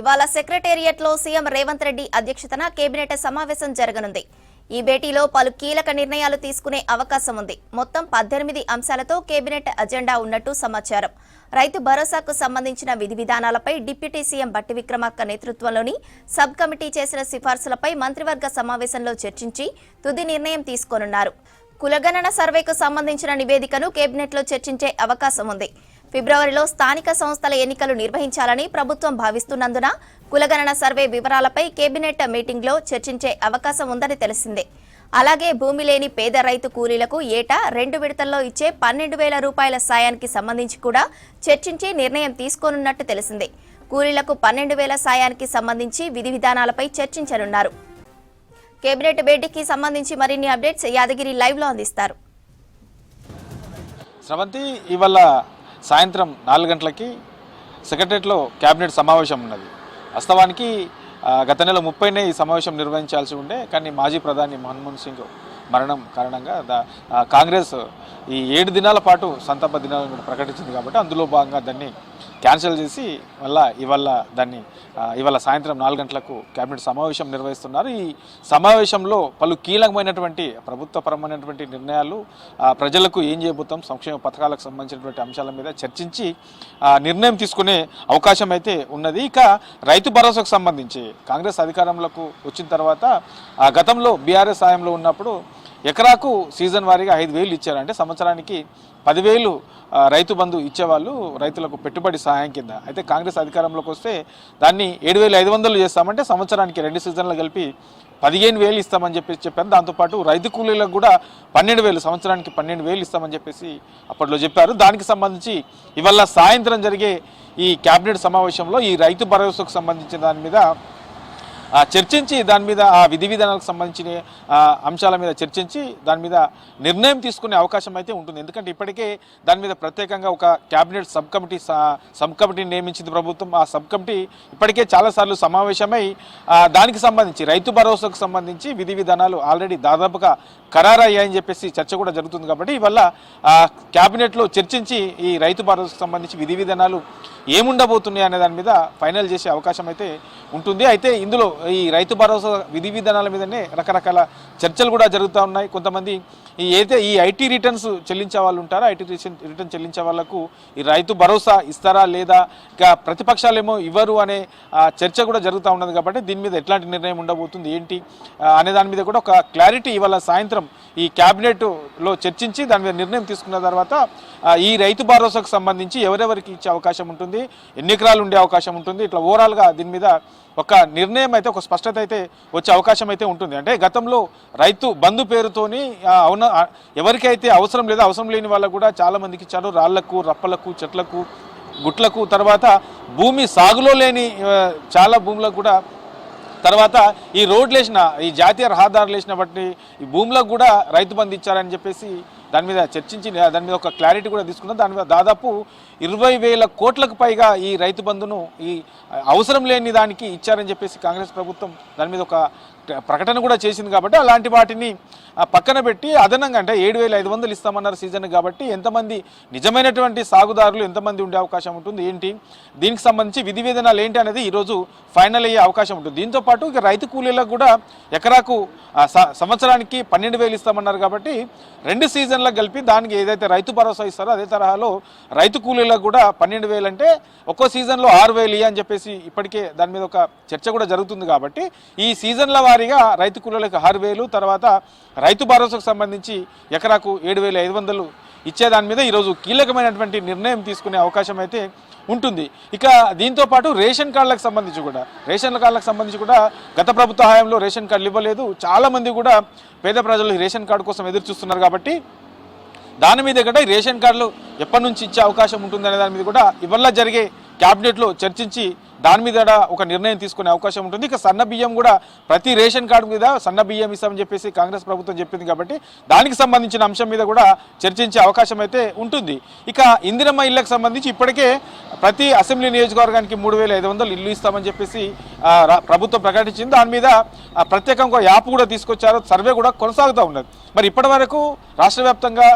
ఇవాళ సెక్రటేరియట్లో సీఎం రేవంత్ రెడ్డి అధ్యక్షతన కేబినెట్ సమావేశం జరగనుంది. ఈ భేటీలో పలు కీలక నిర్ణయాలు తీసుకునే అవకాశం ఉంది. మొత్తం పద్దెనిమిది అంశాలతో కేబినెట్ అజెండా ఉన్నట్టు సమాచారం. రైతు భరోసాకు సంబంధించిన విధి విధానాలపై డిప్యూటీ సీఎం బట్టి విక్రమార్క నేతృత్వంలోని సబ్ కమిటీ చేసిన సిఫార్సులపై మంత్రివర్గ సమావేశంలో చర్చించి తుది నిర్ణయం తీసుకోనున్నారు. కులగణన సర్వేకు సంబంధించిన నివేదికను కేబినెట్లో చర్చించే అవకాశం ఉంది. ఫిబ్రవరిలో స్థానిక సంస్థల ఎన్నికలు నిర్వహించాలని ప్రభుత్వం భావిస్తున్నందున కులగణన సర్వే వివరాలపై కేబినెట్ మీటింగ్లో చర్చించే అవకాశం ఉందని తెలిసిందే. అలాగే భూమి లేని పేద రైతు కూలీలకు ఏటా రెండు విడతల్లో ఇచ్చే పన్నెండు వేల రూపాయల సాయానికి సంబంధించి కూడా చర్చించి నిర్ణయం తీసుకోనున్నట్టు తెలిసిందే. కూలీలకు పన్నెండు వేల సాయానికి సంబంధించి విధి విధానాలపై చర్చించనున్నారు. కేబినెట్ భేటీకి సంబంధించి మరిన్ని అప్డేట్స్ యాదగిరి లైవ్లో అందిస్తారు. స్రవంతి ఇవాళ సాయంత్రం నాలుగు గంటలకి సెక్రటరియట్లో క్యాబినెట్ సమావేశం ఉన్నది. వాస్తవానికి గత నెల ముప్పైనే ఈ సమావేశం నిర్వహించాల్సి ఉండే కానీ మాజీ ప్రధాని మన్మోహన్ సింగ్ మరణం కారణంగా కాంగ్రెస్ ఈ ఏడు దినాల పాటు సంతాప దినాలను కూడా ప్రకటించింది కాబట్టి అందులో భాగంగా దాన్ని క్యాన్సిల్ చేసి మళ్ళా ఇవాళ దాన్ని ఇవాళ సాయంత్రం నాలుగు గంటలకు కేబినెట్ సమావేశం నిర్వహిస్తున్నారు. ఈ సమావేశంలో పలు కీలకమైనటువంటి ప్రభుత్వపరమైనటువంటి నిర్ణయాలు ప్రజలకు ఏం చేయబోతాం సంక్షేమ పథకాలకు సంబంధించినటువంటి అంశాల మీద చర్చించి నిర్ణయం తీసుకునే అవకాశం అయితే ఉన్నది. ఇక రైతు భరోసాకు సంబంధించి కాంగ్రెస్ అధికారంలోకి వచ్చిన తర్వాత ఆ, గతంలో బీఆర్ఎస్ సాయంలో ఉన్నప్పుడు ఎకరాకు సీజన్ వారీగా ఐదు వేలు ఇచ్చారంటే సంవత్సరానికి పదివేలు రైతు బంధు ఇచ్చేవాళ్ళు రైతులకు పెట్టుబడి సహాయం కింద. అయితే కాంగ్రెస్ అధికారంలోకి వస్తే దాన్ని ఏడు వేలు ఐదు వందలు చేస్తామంటే సంవత్సరానికి రెండు సీజన్లు కలిపి పదిహేను వేలు ఇస్తామని చెప్పేసి చెప్పారు దాంతోపాటు రైతు కూలీలకు కూడా పన్నెండు వేలు సంవత్సరానికి పన్నెండు వేలు ఇస్తామని చెప్పేసి అప్పట్లో చెప్పారు. దానికి సంబంధించి ఇవాళ సాయంత్రం జరిగే ఈ కేబినెట్ సమావేశంలో ఈ రైతు భరోసాకు సంబంధించిన దాని మీద చర్చించి దాని మీద ఆ విధి విధానాలకు సంబంధించిన అంశాల మీద చర్చించి దాని మీద నిర్ణయం తీసుకునే అవకాశం అయితే ఉంటుంది. ఎందుకంటే ఇప్పటికే దాని మీద ప్రత్యేకంగా ఒక క్యాబినెట్ సబ్ కమిటీ సబ్ కమిటీని నియమించింది ప్రభుత్వం. ఆ సబ్ కమిటీ ఇప్పటికే చాలాసార్లు సమావేశమై దానికి సంబంధించి రైతు భరోసాకు సంబంధించి విధి విధానాలు ఆల్రెడీ దాదాపుగా ఖరారయ్యాయని చెప్పేసి చర్చ కూడా జరుగుతుంది కాబట్టి ఇవల్ల క్యాబినెట్లో చర్చించి ఈ రైతు భరోసాకు సంబంధించి విధి విధానాలు ఏముండబోతున్నాయి అనే దాని మీద ఫైనల్ చేసే అవకాశం అయితే ఉంటుంది. అయితే ఇందులో ఈ రైతు భరోసా విధి విధానాల మీదనే రకరకాల చర్చలు కూడా జరుగుతూ ఉన్నాయి. కొంతమంది ఈ అయితే ఈ ఐటీ రిటర్న్స్ చెల్లించే వాళ్ళు ఉంటారో ఐటీ రిటర్న్ రిటర్న్ చెల్లించే వాళ్ళకు ఈ రైతు భరోసా ఇస్తారా లేదా ఇక ప్రతిపక్షాలేమో ఇవ్వరు అనే చర్చ కూడా జరుగుతూ ఉన్నది కాబట్టి దీని మీద ఎట్లాంటి నిర్ణయం ఉండబోతుంది ఏంటి అనే దాని మీద కూడా ఒక క్లారిటీ ఇవాళ సాయంత్రం ఈ క్యాబినెట్లో చర్చించి దాని మీద నిర్ణయం తీసుకున్న తర్వాత ఈ రైతు భరోసాకు సంబంధించి ఎవరెవరికి ఇచ్చే అవకాశం ఉంటుంది ఎన్ని ఎకరాలు ఉండే అవకాశం ఉంటుంది ఇట్లా ఓవరాల్గా దీని మీద ఒక నిర్ణయం అయితే ఒక స్పష్టత అయితే వచ్చే అవకాశం అయితే ఉంటుంది. అంటే గతంలో రైతు బంధు పేరుతోని అవున ఎవరికైతే అవసరం లేదో అవసరం లేని వాళ్ళకు కూడా చాలా మందికి ఇచ్చారు. రాళ్ళకు రప్పలకు చెట్లకు గుట్లకు తర్వాత భూమి సాగులో లేని చాలా భూములకు కూడా తర్వాత ఈ రోడ్లు వేసిన ఈ జాతీయ రహదారులు వేసిన బట్టి ఈ భూములకు కూడా రైతు బంధు ఇచ్చారని చెప్పేసి దాని మీద చర్చించి దాని మీద ఒక క్లారిటీ కూడా తీసుకున్నాం. దాని మీద దాదాపు ఇరవై వేల కోట్లకు పైగా ఈ రైతు బంధును ఈ అవసరం లేని దానికి ఇచ్చారని చెప్పేసి కాంగ్రెస్ ప్రభుత్వం దాని మీద ఒక ప్రకటన కూడా చేసింది కాబట్టి అలాంటి వాటిని పక్కన పెట్టి అదనంగా అంటే ఏడు వేల ఐదు వందలు ఇస్తామన్నారు సీజన్ కాబట్టి ఎంతమంది నిజమైనటువంటి సాగుదారులు ఎంతమంది ఉండే అవకాశం ఉంటుంది ఏంటి? దీనికి సంబంధించి విధి విధానాలు ఏంటి అనేది ఈరోజు ఫైనల్ అయ్యే అవకాశం ఉంటుంది. దీంతో పాటు ఇక రైతు కూలీలకు కూడా ఎకరాకు స- సంవత్సరానికి పన్నెండు వేలు ఇస్తామన్నారు కాబట్టి రెండు సీజన్ పెన్షన్లకు కలిపి దానికి ఏదైతే రైతు భరోసా ఇస్తారో అదే తరహాలో రైతు కూలీలకు కూడా పన్నెండు వేలు అంటే ఒక్కో సీజన్లో ఆరు వేలు అని చెప్పేసి ఇప్పటికే దాని మీద ఒక చర్చ కూడా జరుగుతుంది కాబట్టి ఈ సీజన్ల వారీగా రైతు కూలీలకు ఆరు వేలు తర్వాత రైతు భరోసాకు సంబంధించి ఎకరాకు ఏడు వేల ఐదు వందలు ఇచ్చే దాని మీద ఈరోజు కీలకమైనటువంటి నిర్ణయం తీసుకునే అవకాశం అయితే ఉంటుంది. ఇక దీంతో పాటు రేషన్ కార్డులకు సంబంధించి కూడా రేషన్ కార్డులకు సంబంధించి కూడా గత ప్రభుత్వ హయాంలో రేషన్ కార్డులు ఇవ్వలేదు. చాలామంది కూడా పేద ప్రజలు రేషన్ కార్డు కోసం ఎదురు చూస్తున్నారు కాబట్టి దాని మీద కూడా రేషన్ కార్డులు ఎప్పటి నుంచి ఇచ్చే అవకాశం ఉంటుందనే దాని మీద కూడా ఇవల్ల జరిగే క్యాబినెట్లో చర్చించి దాని మీద కూడా ఒక నిర్ణయం తీసుకునే అవకాశం ఉంటుంది. ఇక సన్న బియ్యం కూడా ప్రతి రేషన్ కార్డు మీద సన్న బియ్యం ఇస్తామని చెప్పేసి కాంగ్రెస్ ప్రభుత్వం చెప్పింది కాబట్టి దానికి సంబంధించిన అంశం మీద కూడా చర్చించే అవకాశం అయితే ఉంటుంది. ఇక ఇందిరమ్మ ఇళ్ళకు సంబంధించి ఇప్పటికే ప్రతి అసెంబ్లీ నియోజకవర్గానికి మూడు వేల ఐదు వందలు ఇల్లు ఇస్తామని చెప్పేసి ప్రభుత్వం ప్రకటించింది. దాని మీద ప్రత్యేకంగా ఒక యాప్ కూడా తీసుకొచ్చారు. సర్వే కూడా కొనసాగుతూ ఉన్నది. మరి ఇప్పటి వరకు రాష్ట్ర వ్యాప్తంగా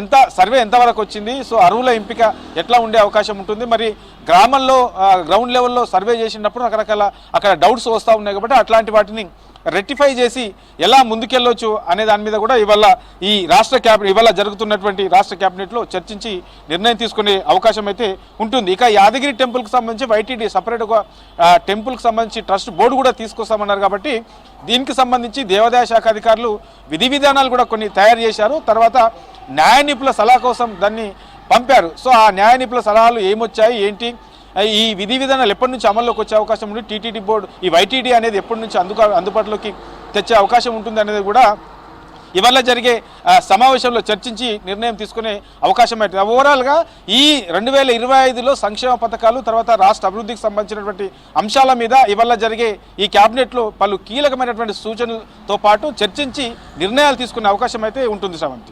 ఎంత సర్వే ఎంతవరకు వచ్చింది? సో అరువుల ఎంపిక ఎట్లా ఉండే అవకాశం ఉంటుంది? మరి గ్రామంలో గ్రౌండ్ లెవెల్లో సర్వే చేసినప్పుడు రకరకాల అక్కడ డౌట్స్ వస్తూ ఉన్నాయి కాబట్టి అట్లాంటి వాటిని రెక్టిఫై చేసి ఎలా ముందుకెళ్ళొచ్చు అనే దాని మీద కూడా ఇవాళ ఈ రాష్ట్ర క్యాబినెట్ ఇవాళ జరుగుతున్నటువంటి రాష్ట్ర క్యాబినెట్లో చర్చించి నిర్ణయం తీసుకునే అవకాశం అయితే ఉంటుంది. ఇక యాదగిరి టెంపుల్కి సంబంధించి వైటీడీ సపరేట్గా టెంపుల్కి సంబంధించి ట్రస్ట్ బోర్డు కూడా తీసుకొస్తామన్నారు కాబట్టి దీనికి సంబంధించి దేవాదాయ శాఖ అధికారులు విధి విధానాలు కూడా కొన్ని తయారు చేశారు. తర్వాత న్యాయ నిపుణుల సలహా కోసం దాన్ని పంపారు. సో ఆ న్యాయ నిపుణుల సలహాలు ఏమొచ్చాయి ఏంటి? ఈ విధి విధానాలు ఎప్పటి నుంచి అమల్లోకి వచ్చే అవకాశం ఉంది? టీటీడీ బోర్డు ఈ వైటీడీ అనేది ఎప్పటి నుంచి అందుకు అందుబాటులోకి తెచ్చే అవకాశం ఉంటుంది అనేది కూడా ఇవాళ జరిగే సమావేశంలో చర్చించి నిర్ణయం తీసుకునే అవకాశం అయితే. ఓవరాల్గా ఈ రెండు వేల ఇరవై ఐదులో సంక్షేమ పథకాలు తర్వాత రాష్ట్ర అభివృద్ధికి సంబంధించినటువంటి అంశాల మీద ఇవాళ జరిగే ఈ క్యాబినెట్లో పలు కీలకమైనటువంటి సూచనలతో పాటు చర్చించి నిర్ణయాలు తీసుకునే అవకాశం అయితే ఉంటుంది సమంతి.